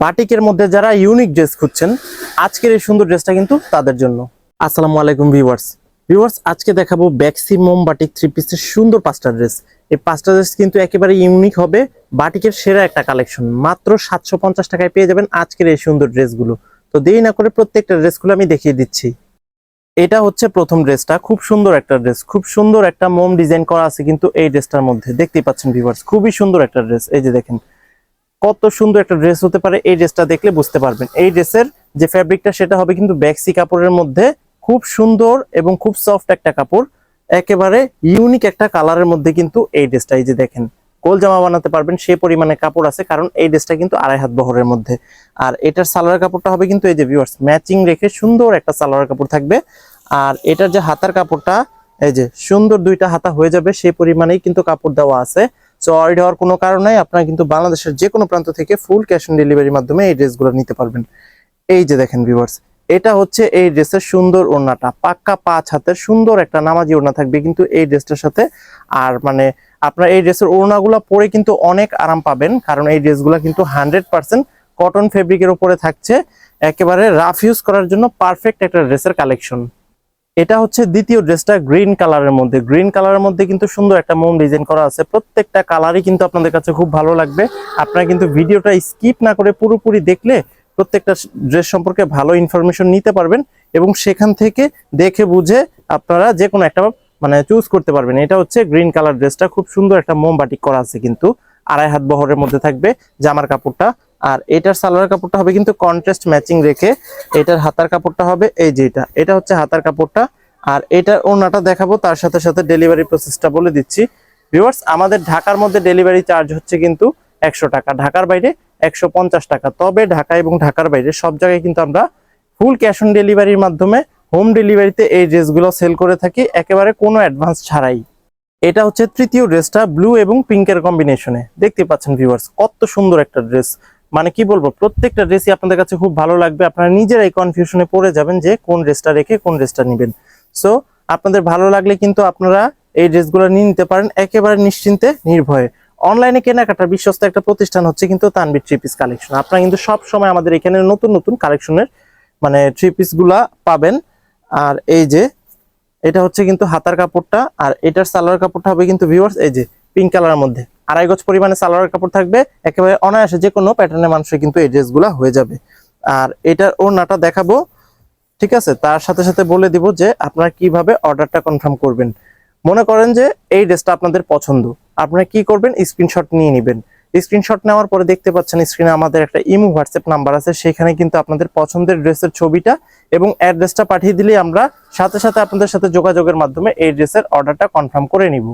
বাটিকের মধ্যে যারা ইউনিক ড্রেস খুঁজছেন, আজকের এই সুন্দর ড্রেসটা কিন্তু তাদের জন্য। আসসালামু আলাইকুম ভিউয়ার্স ভিউয়ার্স আজকে দেখাবো ব্যাক্সিমম বাটিক থ্রি পিসের সুন্দর পাঁচটা ড্রেস এই পাঁচটা ড্রেস কিন্তু একেবারে ইউনিক হবে বাটিকের সেরা একটা কালেকশন মাত্র সাতশো পঞ্চাশ টাকায় পেয়ে যাবেন আজকের এই সুন্দর ড্রেসগুলো তো দেরি না করে প্রত্যেকটা ড্রেসগুলো আমি দেখিয়ে দিচ্ছি। এটা হচ্ছে প্রথম ড্রেসটা খুব সুন্দর একটা ড্রেস খুব সুন্দর একটা মোম ডিজাইন করা আছে কিন্তু এই ড্রেসটার মধ্যে। দেখতেই পাচ্ছেন ভিউয়ার্স খুবই সুন্দর একটা ড্রেস এই যে দেখেন কত সুন্দর একটা ড্রেস হতে পারে, এই ড্রেসটা দেখলে বুঝতে পারবেন। এই ড্রেসের যে ফ্যাব্রিকটা সেটা হবে কিন্তু ব্যাক্সি কাপড়ের মধ্যে খুব সুন্দর এবং খুব সফট একটা কাপড়, একেবারে ইউনিক একটা কালারের মধ্যে কিন্তু এই ড্রেসটা এই যে দেখেন, গোল জামা বানাতে পারবেন, সেই পরিমাণে কাপড় আছে, কারণ এই ড্রেসটা কিন্তু আড়াই হাত বহরের মধ্যে। আর এটার সালোয়ার কাপড়টা হবে কিন্তু এই যে ভিউয়ার্স ম্যাচিং রেখে সুন্দর একটা সালোয়ার কাপড় থাকবে। আর এটার যে হাতার কাপড়টা, এই যে সুন্দর দুইটা হাতা হয়ে যাবে, সেই পরিমাণেই কিন্তু কাপড় দেওয়া আছে। সো হওয়ার কোনো কারণ নাই আপনারা কিন্তু বাংলাদেশের যে কোনো প্রান্ত থেকে ফুল ক্যাশ অন ডেলিভারির মাধ্যমে এই ড্রেসগুলো নিতে পারবেন। এই যে দেখেন ভিউয়ার্স এটা হচ্ছে এই ড্রেসের সুন্দর ওড়নাটা। পাক্কা পাঁচ হাতের সুন্দর একটা নামাজি ওড়না থাকবে কিন্তু এই ড্রেসটার সাথে। আর মানে আপনার এই ড্রেসের ওড়নাগুলো পরে কিন্তু অনেক আরাম পাবেন, কারণ এই ড্রেসগুলো কিন্তু হান্ড্রেড পার্সেন্ট কটন ফেব্রিকের উপরে থাকছে। একেবারে রাফ ইউজ করার জন্য পারফেক্ট একটা ড্রেসের কালেকশন এটা হচ্ছে দ্বিতীয় ড্রেসটা গ্রিন কালারের মধ্যে। গ্রিন কালারের মধ্যে কিন্তু সুন্দর একটা মোম ডিজাইন করা আছে। প্রত্যেকটা কালারই কিন্তু আপনাদের কাছে খুব ভালো লাগবে। আপনারা কিন্তু ভিডিওটা স্কিপ না করে পুরোপুরি দেখলে প্রত্যেকটা ড্রেস সম্পর্কে ভালো ইনফরমেশন নিতে পারবেন এবং সেখান থেকে দেখে বুঝে আপনারা যে কোনো একটা মানে চুজ করতে পারবেন। এটা হচ্ছে গ্রিন কালার ড্রেসটা। খুব সুন্দর একটা মোম বাটিক করা আছে কিন্তু। আড়াই হাত বহরের মধ্যে থাকবে জামার কাপড়টা। আর এটার সালোয়ার কাপড়টা হবে কিন্তু কন্ট্রাস্ট ম্যাচিং রেখে এটার হাতার কাপড়টা হবে এই যে এটা। এটা হচ্ছে হাতার কাপড়টা। আর এটার ওনাটা দেখাবো, তার সাথে সাথে ডেলিভারি প্রসেসটা বলে দিচ্ছি। ভিউয়ার্স আমাদের ঢাকার মধ্যে ডেলিভারি চার্জ হচ্ছে কিন্তু একশো টাকা। ঢাকার বাইরে একশো পঞ্চাশ টাকা। তবে ঢাকা এবং ঢাকার বাইরে সব জায়গায় কিন্তু আমরা ফুল ক্যাশ অন ডেলিভারির মাধ্যমে হোম ডেলিভারিতে এই ড্রেসগুলো সেল করে থাকি। একেবারে কোনো অ্যাডভান্স ছাড়াই। এটা হচ্ছে তৃতীয় ড্রেসটা ব্লু এবং পিঙ্কের কম্বিনেশনে দেখতে পাচ্ছেন ভিউয়ার্স কত সুন্দর একটা ড্রেস মানে কি বলব, প্রত্যেকটা ড্রেসই আপনাদের কাছে খুব ভালো লাগবে। আপনারা নিজেরাই কনফিউশনে পড়ে যাবেন যে কোন ড্রেসটা রেখে কোন ড্রেসটা নেবেন। সো আপনাদের ভালো লাগলে কিন্তু আপনারা এই ড্রেসগুলো নিয়ে নিতে পারেন, একেবারে নিশ্চিন্তে, নির্ভয়ে। অনলাইনে কেনাকাটার বিশ্বস্ত একটা প্রতিষ্ঠান হচ্ছে কিন্তু তানবির থ্রি পিস কালেকশন আপনারা কিন্তু সব সময় আমাদের এখানে নতুন নতুন কালেকশনের মানে থ্রি পিসগুলা পাবেন। আর এই যে, এটা হচ্ছে কিন্তু হাতার কাপড়টা, আর এটার সালোয়ার কাপড়টা হবে কিন্তু ভিউয়ার্স এই যে পিঙ্ক কালারের মধ্যে। আড়াই গজ পরিমাণে সালোয়ার কাপড় থাকবে। একেবারে অনায়াসে যে কোনো প্যাটার্নের মানুষের কিন্তু এই ড্রেসগুলো হয়ে যাবে। আর এটার ওড়নাটা দেখাবো, ঠিক আছে? তার সাথে সাথে বলে দিব যে আপনারা কীভাবে অর্ডারটা কনফার্ম করবেন। মনে করেন যে এই ড্রেসটা আপনাদের পছন্দ। আপনারা কি করবেন? স্ক্রিনশট নিয়ে নেবেন। স্ক্রিনশট নেওয়ার পরে দেখতে পাচ্ছেন স্ক্রিনে আমাদের একটা ইমো হোয়াটসঅ্যাপ নাম্বার আছে। সেখানে কিন্তু আপনাদের পছন্দের ড্রেসের ছবিটা এবং অ্যাড্রেসটা পাঠিয়ে দিলে আমরা সাথে সাথে আপনাদের সাথে যোগাযোগের মাধ্যমে এই ড্রেসের অর্ডারটা কনফার্ম করে নিব।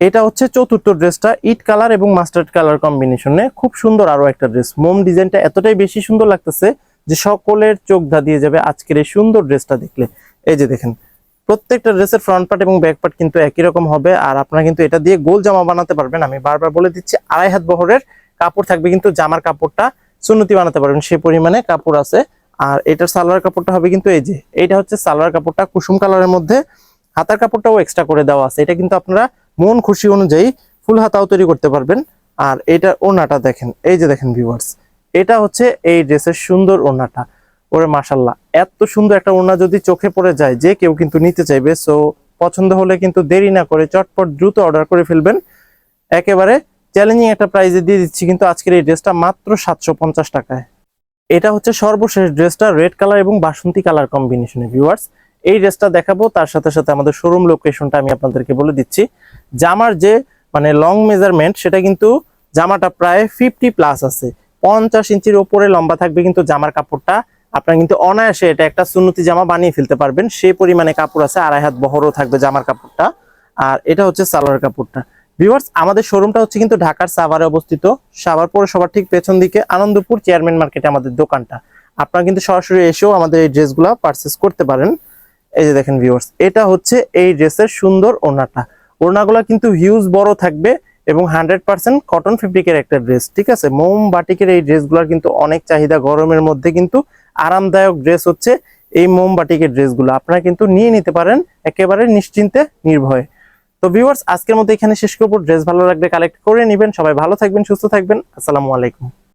এটা হচ্ছে চতুর্থ ড্রেসটা, ইট কালার এবং মাস্টার্ড কালার কম্বিনেশনে। খুব সুন্দর আরও একটা ড্রেস। মোম ডিজাইনটা এতটাই বেশি সুন্দর লাগতেছে যে সকলের চোখ দিয়ে যাবে আজকের এই সুন্দর ড্রেসটা দেখলে। এই যে দেখেন, প্রত্যেকটা ড্রেসের ফ্রন্ট পার্ট এবং ব্যাক পার্ট কিন্তু একই রকম হবে, আর আপনারা কিন্তু এটা দিয়ে গোল জামা বানাতে পারবেন। আমি বারবার বলে দিচ্ছি, আড়াই হাত বহরের কাপড় থাকবে কিন্তু জামার কাপড়টা সুন্নতি বানাতে পারবেন সেই পরিমাণে কাপড় আছে। আর এটার সালোয়ার কাপড়টা হবে কিন্তু এই যে এটা হচ্ছে সালোয়ার কাপড়টা কুসুম কালারের মধ্যে। হাতার কাপড়টাও এক্সট্রা করে দেওয়া আছে। এটা কিন্তু আপনারা মন খুশি অনুযায়ী ফুল হাতাও তৈরি করতে পারবেন। আর এটার ওনাটা দেখেন, এই যে দেখেন ভিউয়ার্স এটা হচ্ছে এই ড্রেসের সুন্দর ওনাটা। ওরে মাসাল্লাহ এত সুন্দর একটা ওনা যদি চোখে পড়ে যায়, যে কেউ কিন্তু নিতে চাইবে। সো পছন্দ হলে কিন্তু দেরি না করে চটপট দ্রুত অর্ডার করে ফেলবেন। একেবারে চ্যালেঞ্জিং একটা প্রাইজে দিয়ে দিচ্ছি, কিন্তু আজকের এই ড্রেসটা মাত্র সাতশো পঞ্চাশ টাকায়। এটা হচ্ছে সর্বশেষ ড্রেসটা রেড কালার এবং বাসন্তী কালার কম্বিনেশনে ভিউয়ার্স এই ড্রেসটা দেখাবো, তার সাথে সাথে আমাদের শোরুম লোকেশনটা আমি আপনাদেরকে বলে দিচ্ছি। জামার যে মানে লং মেজারমেন্ট সেটা কিন্তু জামাটা প্রায় ফিফটি প্লাস আছে। পঞ্চাশ ইঞ্চির ওপরে লম্বা থাকবে কিন্তু জামার কাপড়টা। আপনারা কিন্তু অনায়াসে এটা একটা সুন্নতি জামা বানিয়ে ফেলতে পারবেন। সেই পরিমাণে কাপড় আছে, আড়াই হাত বহরও থাকবে জামার কাপড়টা। আর এটা হচ্ছে সালোয়ার কাপড়টা। ভিউয়ার্স আমাদের শোরুমটা হচ্ছে কিন্তু ঢাকার সাভারে অবস্থিত। সাভার পৌরসভার ঠিক পেছন দিকে আনন্দপুর চেয়ারম্যান মার্কেটে আমাদের দোকানটা। আপনারা কিন্তু সরাসরি এসেও আমাদের এই ড্রেসগুলো পারচেস করতে পারেন। এই যে দেখেন ভিউয়ার্স এটা হচ্ছে এই ড্রেসের সুন্দর ওড়নাটা। ওড়নাগুলো কিন্তু হিউজ বড় থাকবে এবং হান্ড্রেড পার্সেন্ট কটন ফেব্রিকের একটা ড্রেস ঠিক আছে? মোম বাটিকের এই ড্রেসগুলোর কিন্তু অনেক চাহিদা, গরমের মধ্যে কিন্তু আরামদায়ক ড্রেস হচ্ছে এই মোম বাটিকের ড্রেসগুলো। আপনারা কিন্তু নিয়ে নিতে পারেন, একেবারে নিশ্চিন্তে নির্ভয়ে। তো ভিউয়ার্স আজকের মতো এখানে শেষ করব। ড্রেস ভালো লাগলে কালেক্ট করে নেবেন। সবাই ভালো থাকবেন, সুস্থ থাকবেন। আসসালামু আলাইকুম।